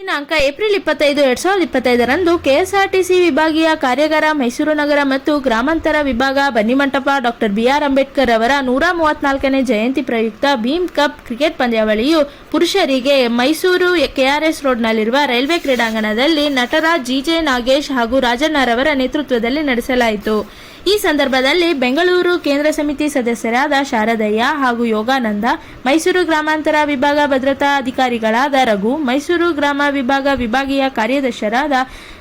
ದಿನಾಂಕ ಏಪ್ರಿಲ್ ಇಪ್ಪತ್ತೈದು, ಎರಡ್ ಸಾವಿರದ ಇಪ್ಪತ್ತೈದರಂದು ಕೆಎಸ್ಆರ್ಟಿಸಿ ವಿಭಾಗೀಯ ಕಾರ್ಯಾಗಾರ ಮೈಸೂರು ನಗರ ಮತ್ತು ಗ್ರಾಮಾಂತರ ವಿಭಾಗ ಬನ್ನಿಮಂಟಪ ಡಾಕ್ಟರ್ ಬಿಆರ್ ಅಂಬೇಡ್ಕರ್ ಅವರ ನೂರ ಮೂವತ್ನಾಲ್ಕನೇ ಜಯಂತಿ ಪ್ರಯುಕ್ತ ಭೀಮ್ ಕಪ್ ಕ್ರಿಕೆಟ್ ಪಂದ್ಯಾವಳಿಯು ಪುರುಷರಿಗೆ ಮೈಸೂರು ಕೆಆರ್ಎಸ್ ರೋಡ್ನಲ್ಲಿರುವ ರೈಲ್ವೆ ಕ್ರೀಡಾಂಗಣದಲ್ಲಿ ನಟರಾಜ್ ಜಿಜೆ ನಾಗೇಶ್ ಹಾಗೂ ರಾಜಣ್ಣರವರ ನೇತೃತ್ವದಲ್ಲಿ ನಡೆಸಲಾಯಿತು. ಈ ಸಂದರ್ಭದಲ್ಲಿ ಬೆಂಗಳೂರು ಕೇಂದ್ರ ಸಮಿತಿ ಸದಸ್ಯರಾದ ಶಾರದಯ್ಯ ಹಾಗೂ ಯೋಗಾನಂದ, ಮೈಸೂರು ಗ್ರಾಮಾಂತರ ವಿಭಾಗ ಭದ್ರತಾ ಅಧಿಕಾರಿಗಳಾದ ರಘು, ಮೈಸೂರು ಗ್ರಾಮ ವಿಭಾಗ ವಿಭಾಗೀಯ ಕಾರ್ಯದರ್ಶರಾದ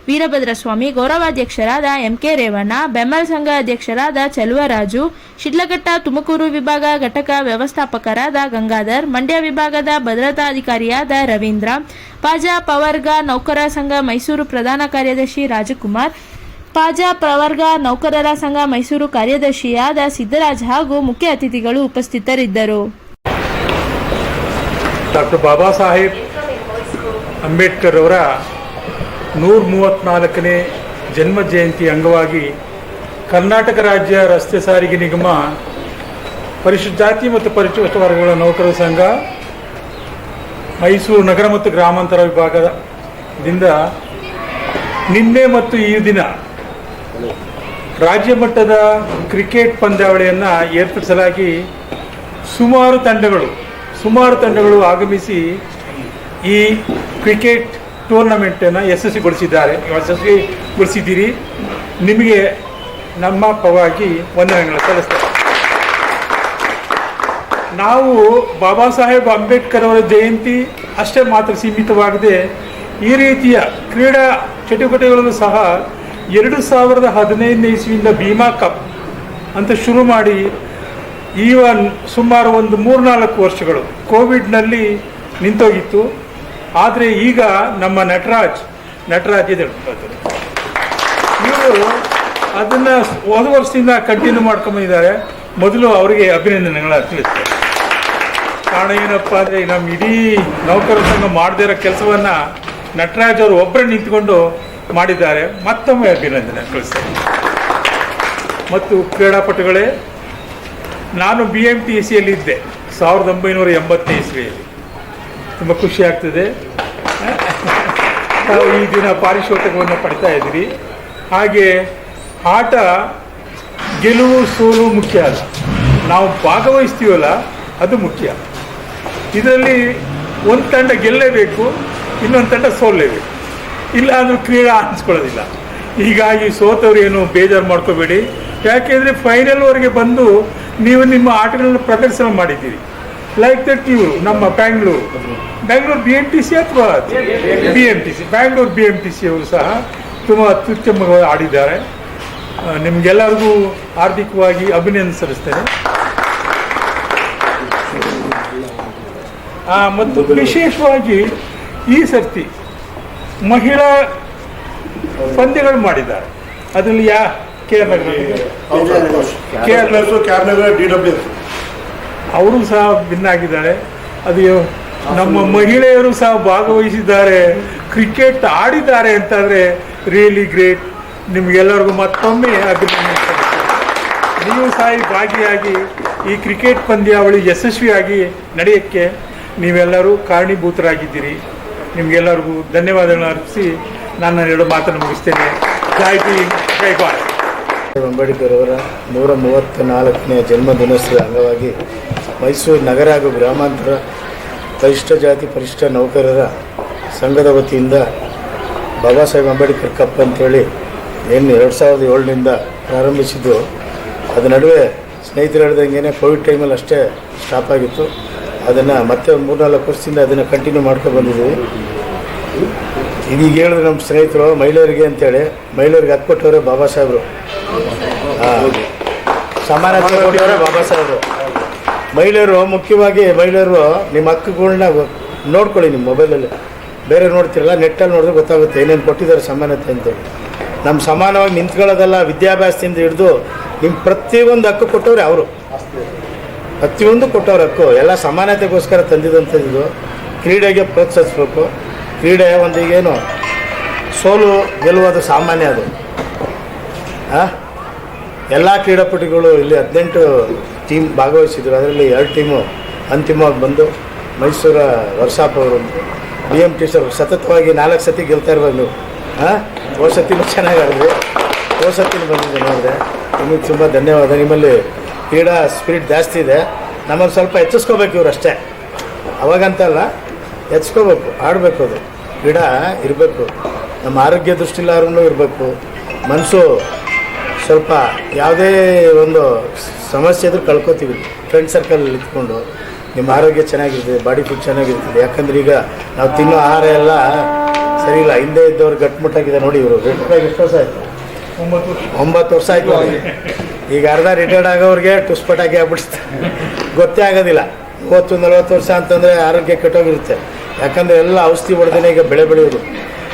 ವೀರಭದ್ರಸ್ವಾಮಿ, ಗೌರವಾಧ್ಯಕ್ಷರಾದ ಎಂಕೆ ರೇವಣ್ಣ ಬೆಮ್ಮಲ್ ಸಂಘ ಅಧ್ಯಕ್ಷರಾದ ಚಲುವರಾಜು, ಶಿಡ್ಲಘಟ್ಟ ತುಮಕೂರು ವಿಭಾಗ ಘಟಕ ವ್ಯವಸ್ಥಾಪಕರಾದ ಗಂಗಾಧರ್, ಮಂಡ್ಯ ವಿಭಾಗದ ಭದ್ರತಾ ಅಧಿಕಾರಿಯಾದ ರವೀಂದ್ರ, ಪಾಜಾ ಪವರ್ಗ ನೌಕರ ಸಂಘ ಮೈಸೂರು ಪ್ರಧಾನ ಕಾರ್ಯದರ್ಶಿ ರಾಜಕುಮಾರ್ ಪಾಜಾ ಪ್ರವರ್ಗ ನೌಕರರ ಸಂಘ ಮೈಸೂರು ಕಾರ್ಯದರ್ಶಿಯಾದ ಸಿದ್ದರಾಜ್ ಹಾಗೂ ಮುಖ್ಯ ಅತಿಥಿಗಳು ಉಪಸ್ಥಿತರಿದ್ದರು. ಡಾಕ್ಟರ್ ಬಾಬಾ ಸಾಹೇಬ್ ಅಂಬೇಡ್ಕರ್ ಅವರ ನೂರ ಮೂವತ್ನಾಲ್ಕನೇ ಜನ್ಮ ಜಯಂತಿ ಅಂಗವಾಗಿ ಕರ್ನಾಟಕ ರಾಜ್ಯ ರಸ್ತೆ ಸಾರಿಗೆ ನಿಗಮ ಪರಿಶಿಷ್ಟ ಜಾತಿ ಮತ್ತು ಪರಿಶಿಷ್ಟ ವರ್ಗಗಳ ನೌಕರರ ಸಂಘ, ಮೈಸೂರು ನಗರ ಮತ್ತು ಗ್ರಾಮಾಂತರ ವಿಭಾಗದಿಂದ ನಿನ್ನೆ ಮತ್ತು ಈ ದಿನ ರಾಜ್ಯ ಮಟ್ಟದ ಕ್ರಿಕೆಟ್ ಪಂದ್ಯಾವಳಿಯನ್ನು ಏರ್ಪಡಿಸಲಾಗಿ ಸುಮಾರು ತಂಡಗಳು ಸುಮಾರು ತಂಡಗಳು ಆಗಮಿಸಿ ಈ ಕ್ರಿಕೆಟ್ ಟೂರ್ನಮೆಂಟನ್ನು ಯಶಸ್ವಿಗೊಳಿಸಿದ್ದಾರೆ. ಯಶಸ್ವಿಗೊಳಿಸಿದ್ದೀರಿ. ನಿಮಗೆ ನಮ್ಮ ಪರವಾಗಿ ವಂದನೆಗಳನ್ನು ಸಲ್ಲಿಸ್ತೇವೆ ನಾವು ಬಾಬಾ ಸಾಹೇಬ್ ಅಂಬೇಡ್ಕರ್ ಅವರ ಜಯಂತಿ ಅಷ್ಟೇ ಮಾತ್ರ ಸೀಮಿತವಾಗದೆ ಈ ರೀತಿಯ ಕ್ರೀಡಾ ಚಟುವಟಿಕೆಗಳನ್ನು ಸಹ ಎರಡು ಸಾವಿರದ ಹದಿನೈದನೇ ಇಸ್ವಿಯಿಂದ ಭೀಮಾ ಕಪ್ ಅಂತ ಶುರು ಮಾಡಿ ಈವನ್ ಸುಮಾರು ಒಂದು ಮೂರ್ನಾಲ್ಕು ವರ್ಷಗಳು ಕೋವಿಡ್ನಲ್ಲಿ ನಿಂತೋಗಿತ್ತು. ಆದರೆ ಈಗ ನಮ್ಮ ನಟರಾಜ್ ನಟರಾಜ್ ಇದೆ. ಇವರು ಅದನ್ನು ಹೋದ ವರ್ಷದಿಂದ ಕಂಟಿನ್ಯೂ ಮಾಡ್ಕೊಂಬಂದಿದ್ದಾರೆ ಮೊದಲು ಅವರಿಗೆ ಅಭಿನಂದನೆಗಳ ತಿಳಿಸ್ತಾರೆ ಕಾರಣ ಏನಪ್ಪ ಅಂದರೆ ನಮ್ಮ ಇಡೀ ಸಂಘ ಮಾಡದೇ ಇರೋ ಕೆಲಸವನ್ನು ನಟರಾಜ್ ಅವರು ಒಬ್ಬರೇ ನಿಂತ್ಕೊಂಡು ಮಾಡಿದ್ದಾರೆ. ಮತ್ತೊಮ್ಮೆ ಅಭಿನಂದನೆ ಕಳಿಸ್ತೇನೆ ಮತ್ತು ಕ್ರೀಡಾಪಟುಗಳೇ, ನಾನು ಬಿ ಎಂ ಟಿ ಸಿಯಲ್ಲಿ ಇದ್ದೆ, ಸಾವಿರದ ಒಂಬೈನೂರ ಎಂಬತ್ತನೇ ಇಸ್ವಿಯಲ್ಲಿ. ತುಂಬ ಖುಷಿ ಆಗ್ತದೆ. ನಾವು ಈ ದಿನ ಪಾರಿಶೋತಕವನ್ನು ಪಡಿತಾ ಇದ್ದೀರಿ. ಹಾಗೆ ಆಟ ಗೆಲುವು, ಸೋಲು ಮುಖ್ಯ ಅಲ್ಲ. ನಾವು ಭಾಗವಹಿಸ್ತೀವಲ್ಲ, ಅದು ಮುಖ್ಯ. ಇದರಲ್ಲಿ ಒಂದು ತಂಡ ಗೆಲ್ಲಲೇಬೇಕು, ಇನ್ನೊಂದು ತಂಡ ಸೋಲ್ಲೇಬೇಕು. ಇಲ್ಲ ಅಂದ್ರೆ ಕ್ರೀಡಾ ಅನ್ನಿಸ್ಕೊಳ್ಳೋದಿಲ್ಲ ಹೀಗಾಗಿ ಸೋತವ್ರು ಏನು ಬೇಜಾರು ಮಾಡ್ಕೋಬೇಡಿ. ಯಾಕೆಂದರೆ ಫೈನಲ್ವರೆಗೆ ಬಂದು ನೀವು ನಿಮ್ಮ ಆಟಗಳನ್ನು ಪ್ರದರ್ಶನ ಮಾಡಿದ್ದೀರಿ. ಲೈಕ್ ದಟ್ ಇವರು ನಮ್ಮ Bangalore Bangalore B M T C ಅಥವಾ B M T C Bangalore B M T C ಅವರು ಸಹ ತುಂಬ ಅತ್ಯುತ್ತಮವಾಗಿ ಆಡಿದ್ದಾರೆ. ನಿಮ್ಗೆಲ್ಲರಿಗೂ ಹಾರ್ದಿಕವಾಗಿ ಅಭಿನಂದನೆ ಆ, ಮತ್ತು ವಿಶೇಷವಾಗಿ ಈ ಸರ್ತಿ ಮಹಿಳಾ ಪಂದ್ಯಗಳು ಮಾಡಿದ್ದಾರೆ. ಅದರಲ್ಲಿ ಯಾ ಡಿ ಡಬ್ಲ್ಯೂ ಅವರು ಸಹ ಭಿನ್ನ ಆಗಿದ್ದಾರೆ. ಅದು ನಮ್ಮ ಮಹಿಳೆಯರು ಸಹ ಭಾಗವಹಿಸಿದ್ದಾರೆ. ಕ್ರಿಕೆಟ್ ಆಡಿದ್ದಾರೆ ಅಂತಂದರೆ ರಿಯಲಿ ಗ್ರೇಟ್ ನಿಮಗೆಲ್ಲರಿಗೂ ಮತ್ತೊಮ್ಮೆ ಅಭಿನಂದನೆ. ನೀವು ಸಹ ಈ ಭಾಗಿಯಾಗಿ ಈ ಕ್ರಿಕೆಟ್ ಪಂದ್ಯಾವಳಿ ಯಶಸ್ವಿಯಾಗಿ ನಡೆಯೋಕ್ಕೆ ನೀವೆಲ್ಲರೂ ಕಾರಣೀಭೂತರಾಗಿದ್ದೀರಿ. ನಿಮಗೆಲ್ಲರಿಗೂ ಧನ್ಯವಾದಗಳನ್ನು ಅರ್ಪಿಸಿ ನಾನು ಎರಡು ಮಾತನ್ನು ಮುಗಿಸ್ತೇನೆ. ಜೈ ಭೀಮ್, ಜೈ ಭಾರತ್. ಅಂಬೇಡ್ಕರ್ ಅವರ ನೂರ ಮೂವತ್ತ ನಾಲ್ಕನೇ ಜನ್ಮ ದಿನೋತ್ಸವದ ಅಂಗವಾಗಿ ಮೈಸೂರು ನಗರ ಹಾಗೂ ಗ್ರಾಮಾಂತರ ಪರಿಷ್ಠ ಜಾತಿ, ಪರಿಷ್ಠ ನೌಕರರ ಸಂಘದ ವತಿಯಿಂದ ಬಾಬಾ ಸಾಹೇಬ್ ಅಂಬೇಡ್ಕರ್ ಕಪ್ ಅಂತೇಳಿ ಏನು ಎರಡು ಸಾವಿರದ ಏಳರಿಂದ ಪ್ರಾರಂಭಿಸಿದ್ದು. ಅದ ನಡುವೆ ಸ್ನೇಹಿತರು ಹೇಳಿದಂಗೆ ಕೋವಿಡ್ ಟೈಮಲ್ಲಿ ಅಷ್ಟೇ ಸ್ಟಾಪ್ ಆಗಿತ್ತು. ಅದನ್ನು ಮತ್ತೆ ಒಂದು ಮೂರ್ನಾಲ್ಕು ವರ್ಷದಿಂದ ಅದನ್ನು ಕಂಟಿನ್ಯೂ ಮಾಡ್ಕೊಂಡು ಬಂದಿದ್ದೀವಿ. ಇದೀಗ ಹೇಳಿದ್ರು ನಮ್ಮ ಸ್ನೇಹಿತರು ಮಹಿಳೆಯರಿಗೆ ಅಂತೇಳಿ ಮಹಿಳೆಯರಿಗೆ ಹತ್ತು ಕೊಟ್ಟವರೇ ಬಾಬಾ ಸಾಹೇಬರು. ಸಮಾನತೆ ಕೊಟ್ಟವರೇ ಬಾಬಾ ಸಾಹೇಬರು. ಮಹಿಳೆಯರು ಮುಖ್ಯವಾಗಿ ಮಹಿಳೆಯರು ನಿಮ್ಮ ಹಕ್ಕುಗಳನ್ನ ನೋಡ್ಕೊಳ್ಳಿ ನಿಮ್ಮ ಮೊಬೈಲಲ್ಲಿ. ಬೇರೆ ನೋಡ್ತಿರಲ್ಲ ನೆಟ್ಟಲ್ಲಿ ನೋಡಿದ್ರೆ ಗೊತ್ತಾಗುತ್ತೆ ಏನೇನು ಕೊಟ್ಟಿದ್ದಾರೆ ಸಮಾನತೆ ಅಂತೇಳಿ ನಮ್ಮ ಸಮಾನವಾಗಿ ನಿಂತ್ಕೊಳ್ಳೋದಲ್ಲ ವಿದ್ಯಾಭ್ಯಾಸದಿಂದ ಹಿಡಿದು ನಿಮ್ಮ ಪ್ರತಿಯೊಂದು ಹಕ್ಕು ಕೊಟ್ಟವ್ರೆ ಅವರು. ಪ್ರತಿಯೊಂದು ಕೊಟ್ಟವ್ರ ಹಕ್ಕು ಎಲ್ಲ ಸಮಾನತೆಗೋಸ್ಕರ ತಂದಿದಂಥದ್ದು ಕ್ರೀಡೆಗೆ ಪ್ರೋತ್ಸಾಹಿಸ್ಬೇಕು. ಕ್ರೀಡೆ ಒಂದು ಏನು ಸೋಲು ಗೆಲ್ಲುವುದು ಸಾಮಾನ್ಯ ಅದು? ಎಲ್ಲ ಕ್ರೀಡಾಪಟುಗಳು ಇಲ್ಲಿ ಹದಿನೆಂಟು ಟೀಮ್ ಭಾಗವಹಿಸಿದ್ರು. ಅದರಲ್ಲಿ ಎರಡು ಟೀಮು ಅಂತಿಮವಾಗಿ ಬಂದು ಮೈಸೂರ ವರ್ಷಾಪ್ ಅವರು ಬಿ ಎಂ ಟಿ ಸರ್ ಸತತವಾಗಿ ನಾಲ್ಕು ಸತಿ ಗೆಲ್ತಾ ಇರ್ಬೋದು ನೀವು. ಹಾಂ ಹೋದ ಸತಿನೂ ಚೆನ್ನಾಗಿ ಆಡಿದ್ರಿ. ಹೋದ ಸತಿನೂ ಬಂದಿದ್ದೆ ನೋಡಿದೆ. ನಿಮಗೆ ತುಂಬ ಧನ್ಯವಾದ. ನಿಮ್ಮಲ್ಲಿ ಕ್ರೀಡಾ ಸ್ಪಿರಿಟ್ ಜಾಸ್ತಿ ಇದೆ. ನಮ್ಮನ್ನು ಸ್ವಲ್ಪ ಹೆಚ್ಚಿಸ್ಕೋಬೇಕು ಇವ್ರು ಅಷ್ಟೇ. ಅವಾಗಂತಲ್ಲ ಹೆಚ್ಕೋಬೇಕು ಆಡಬೇಕು ಅದು. ಕ್ರೀಡಾ ಇರಬೇಕು. ನಮ್ಮ ಆರೋಗ್ಯ ದೃಷ್ಟಿಲಾದ್ರೂ ಇರಬೇಕು. ಮನಸ್ಸು ಸ್ವಲ್ಪ ಯಾವುದೇ ಒಂದು ಸಮಸ್ಯೆ ಇದ್ರೂ ಕಳ್ಕೊತೀವಿ. ಫ್ರೆಂಡ್ ಸರ್ಕಲ್ ಇಟ್ಕೊಂಡು ನಿಮ್ಮ ಆರೋಗ್ಯ ಚೆನ್ನಾಗಿರ್ತದೆ ಬಾಡಿ ಫುಡ್ ಚೆನ್ನಾಗಿರ್ತದೆ. ಯಾಕಂದ್ರೆ ಈಗ ನಾವು ತಿನ್ನೋ ಆಹಾರ ಎಲ್ಲ ಸರಿ ಇಲ್ಲ. ಹಿಂದೆ ಇದ್ದವ್ರು ಗಟ್ಟಿಮುಟ್ಟಾಗಿದೆ ನೋಡಿ ಇವರು. ಗಟ್ಟಿಮುಟ್ಟಾಗಿ ಎಷ್ಟು ವರ್ಷ ಆಯಿತು? ಒಂಬತ್ತು ವರ್ಷ. ಒಂಬತ್ತು ವರ್ಷ ಆಯ್ತು ಅವ್ರಿಗೆ. ಈಗ ಅರ್ಧ ರಿಟೈರ್ಡ್ ಆಗೋರಿಗೆ ಟುಸ್ಪಟಾಗಿ ಆಗ್ಬಿಡ್ತಾರೆ ಗೊತ್ತೇ ಆಗೋದಿಲ್ಲ. ಮೂವತ್ತು, ನಲವತ್ತು ವರ್ಷ ಅಂತಂದರೆ ಆರೋಗ್ಯ ಕೆಟ್ಟೋಗಿರುತ್ತೆ. ಯಾಕಂದರೆ ಎಲ್ಲ ಔಷಧಿ ಹೊಡೆದೇ ಈಗ ಬೆಳೆ ಬೆಳೆಯೋರು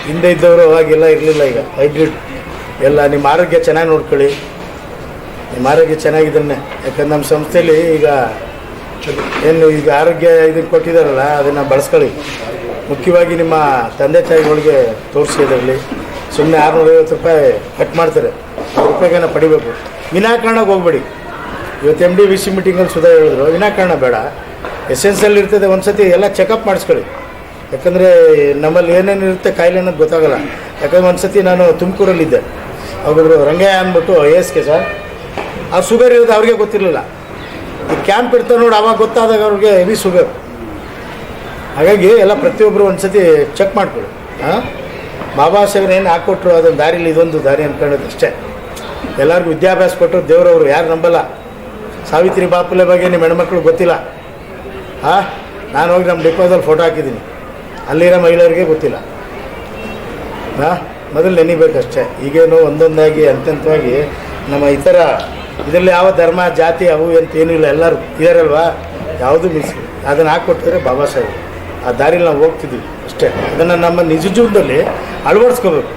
ಹಿಂದೆ ಇದ್ದವರು ಅವಾಗೆಲ್ಲ ಇರಲಿಲ್ಲ ಈಗ. ಹೈಬ್ರಿಡ್ ಎಲ್ಲ ನಿಮ್ಮ ಆರೋಗ್ಯ ಚೆನ್ನಾಗಿ ನೋಡ್ಕೊಳ್ಳಿ. ನಿಮ್ಮ ಆರೋಗ್ಯ ಚೆನ್ನಾಗಿದ್ದನ್ನೇ ಯಾಕಂದ್ರೆ ನಮ್ಮ ಸಂಸ್ಥೆಯಲ್ಲಿ ಈಗ ಏನು ಈಗ ಆರೋಗ್ಯ ಇದನ್ನು ಕೊಟ್ಟಿದ್ದಾರಲ್ಲ, ಅದನ್ನು ಬಳಸ್ಕೊಳ್ಳಿ. ಮುಖ್ಯವಾಗಿ ನಿಮ್ಮ ತಂದೆ ತಾಯಿಗಳಿಗೆ ತೋರಿಸಿ ಅದರಲ್ಲಿ. ಸುಮ್ಮನೆ ಆರುನೂರ ಐವತ್ತು ರೂಪಾಯಿ ಕಟ್ ಮಾಡ್ತಾರೆ. ರೂಪಾಯಿಗೇನ ಪಡಿಬೇಕು. ವಿನಾಕಾರಣಕ್ಕೆ ಹೋಗ್ಬೇಡಿ. ಇವತ್ತು ಎಂ ಡಿ ವಿ ಸಿ ಮೀಟಿಂಗಲ್ಲಿ ಸುಧಾ ಹೇಳಿದ್ರು, ವಿನಾಕಾರಣ ಬೇಡ. ಎಸೆನ್ಸಲ್ಲಿ ಇರ್ತದೆ ಒಂದು ಸತಿ ಎಲ್ಲ ಚೆಕಪ್ ಮಾಡಿಸ್ಕೊಳ್ಳಿ. ಯಾಕಂದರೆ ನಮ್ಮಲ್ಲಿ ಏನೇನು ಇರುತ್ತೆ ಕಾಯಿಲೆ ಅನ್ನೋದು ಗೊತ್ತಾಗಲ್ಲ. ಯಾಕಂದ್ರೆ ಒಂದು ಸತಿ ನಾನು ತುಮಕೂರಲ್ಲಿದ್ದೆ. ಅವರು ರಂಗಯ್ಯ ಅಂದ್ಬಿಟ್ಟು ಎಸ್ಗೆ ಸರ್. ಆ ಶುಗರ್ ಇರೋದು ಅವ್ರಿಗೆ ಗೊತ್ತಿರಲಿಲ್ಲ. ಈ ಕ್ಯಾಂಪ್ ಇರ್ತಾರೆ ನೋಡಿ, ಅವಾಗ ಗೊತ್ತಾದಾಗ ಅವ್ರಿಗೆ ಹೆವಿ ಶುಗರ್ ಹಾಗಾಗಿ ಎಲ್ಲ ಪ್ರತಿಯೊಬ್ಬರು ಒಂದು ಸತಿ ಚೆಕ್ ಮಾಡ್ಕೊಳ್ಳಿ. ಹಾಂ? ಬಾಬಾ ಸಾಹೇಬ್ರು ಏನು ಹಾಕ್ಕೊಟ್ರು ಅದೊಂದು ದಾರಿಲಿ ಇದೊಂದು ದಾರಿ ಅಂದ್ಕೊಳ್ಳೋದು ಅಷ್ಟೇ. ಎಲ್ಲರಿಗೂ ವಿದ್ಯಾಭ್ಯಾಸ ಕೊಟ್ಟರು ದೇವರವರು, ಯಾರು ನಂಬಲ್ಲ? ಸಾವಿತ್ರಿ ಬಾಪುಲೆ ಬಗ್ಗೆ ನಿಮ್ಮ ಹೆಣ್ಮಕ್ಳು ಗೊತ್ತಿಲ್ಲ? ಹಾಂ ನಾನು ಹೋಗಿ ನಮ್ಮ ಡಿಪೋದಲ್ಲಿ ಫೋಟೋ ಹಾಕಿದ್ದೀನಿ. ಅಲ್ಲಿರೋ ಮಹಿಳೆಯರಿಗೆ ಗೊತ್ತಿಲ್ಲ. ಹಾಂ ಮೊದಲು ನೆನಿಬೇಕಷ್ಟೇ. ಈಗೇನು ಒಂದೊಂದಾಗಿ ಅತ್ಯಂತವಾಗಿ ನಮ್ಮ ಇತರ, ಇದರಲ್ಲಿ ಯಾವ ಧರ್ಮ, ಜಾತಿ, ಅವು ಅಂತ ಏನೂ ಇಲ್ಲ. ಎಲ್ಲರೂ ಇದಾರಲ್ವಾ? ಯಾವುದೂ ಮಿಸ್ ಅದನ್ನು ಹಾಕ್ಕೊಟ್ಟಿದ್ರೆ ಬಾಬಾ ಸಾಹೇಬ್ ಆ ದಾರಿಲಿ ನಾವು ಹೋಗ್ತಿದ್ವಿ. ಅಷ್ಟೇ. ಅದನ್ನು ನಮ್ಮ ನಿಜ ಜೀವನದಲ್ಲಿ ಅಳವಡಿಸ್ಕೋಬೇಕು.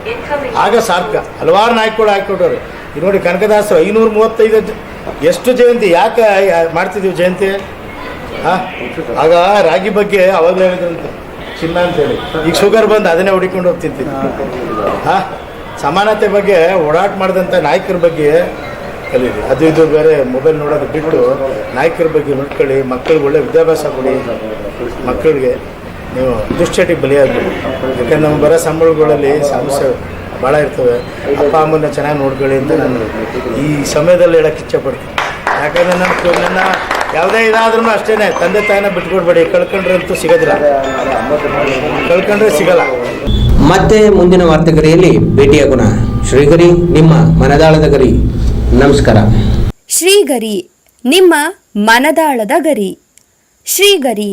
ಆಗ ಸಾರ್ಥಕ. ಹಲವಾರು ನಾಯಕಗಳು ಹಾಕಿಕೊಟ್ಟವ್ರೆ ಈಗ ನೋಡಿ ಕನಕದಾಸರು ಐನೂರ ಮೂವತ್ತೈದು ಎಷ್ಟು ಜಯಂತಿ, ಯಾಕೆ ಮಾಡ್ತಿದ್ದೀವಿ ಜಯಂತಿ? ಹಾಂ? ಆಗ ರಾಗಿ ಬಗ್ಗೆ ಅವಾಗ ಹೇಳಿದ್ರಂತ. ಚಿನ್ನ ಅಂತೇಳಿ. ಈಗ ಶುಗರ್ ಬಂದು ಅದನ್ನೇ ಹೊಡಿಕೊಂಡು ಹೋಗಿ ತಿಂತೀನಿ. ಹಾಂ? ಸಮಾನತೆ ಬಗ್ಗೆ ಓಡಾಟ ಮಾಡಿದಂಥ ನಾಯಕರ ಬಗ್ಗೆ ಕಲೀರಿ. ಅದು ಇದು ಬೇರೆ ಮೊಬೈಲ್ ನೋಡೋದು ಬಿಟ್ಟು ನಾಯಕರ ಬಗ್ಗೆ ನೋಡ್ಕೊಳ್ಳಿ, ಮಕ್ಕಳಿಗೆ ಒಳ್ಳೆ ವಿದ್ಯಾಭ್ಯಾಸ ಕೊಡಿ, ಮಕ್ಕಳಿಗೆ ನೀವು ದುಶ್ಚಟಿಗೆ ಬಲಿಯಾಗಬೇಕು ಯಾಕಂದ್ರೆ ನಮ್ಗೆ ಬರೋ ಸಂಬಳಗಳಲ್ಲಿ ಸಮಸ್ಯೆ ಭಾಳ ಇರ್ತವೆ. ಅಪ್ಪ ಅಮ್ಮನ ಚೆನ್ನಾಗಿ ನೋಡ್ಕೊಳ್ಳಿ ಅಂತ ನಾನು ಈ ಸಮಯದಲ್ಲಿ ಹೇಳಕ್ಕೆ ಇಚ್ಛೆಪಡ್ತೀನಿ. ಯಾಕಂದರೆ ನನ್ನ ನನ್ನ ಯಾವುದೇ ಇದಾದ್ರೂ ಅಷ್ಟೇ ತಂದೆ ತಾಯಿನ ಬಿಟ್ಕೊಡ್ಬೇಡಿ ಕಳ್ಕೊಂಡ್ರೆ ಅಂತೂ ಸಿಗೋದಿಲ್ಲ. ಕಳ್ಕೊಂಡ್ರೆ ಸಿಗಲ್ಲ. ಮತ್ತೆ ಮುಂದಿನ ವಾರ್ತೆಗರಿಯಲ್ಲಿ ಭೇಟಿಯಾಗೋಣ ಶ್ರೀಗರಿ ನಿಮ್ಮ ಮನದಾಳದ ಗರಿ. ನಮಸ್ಕಾರ. ಶ್ರೀಗರಿ ನಿಮ್ಮ ಮನದಾಳದ ಗರಿ. ಶ್ರೀಗರಿ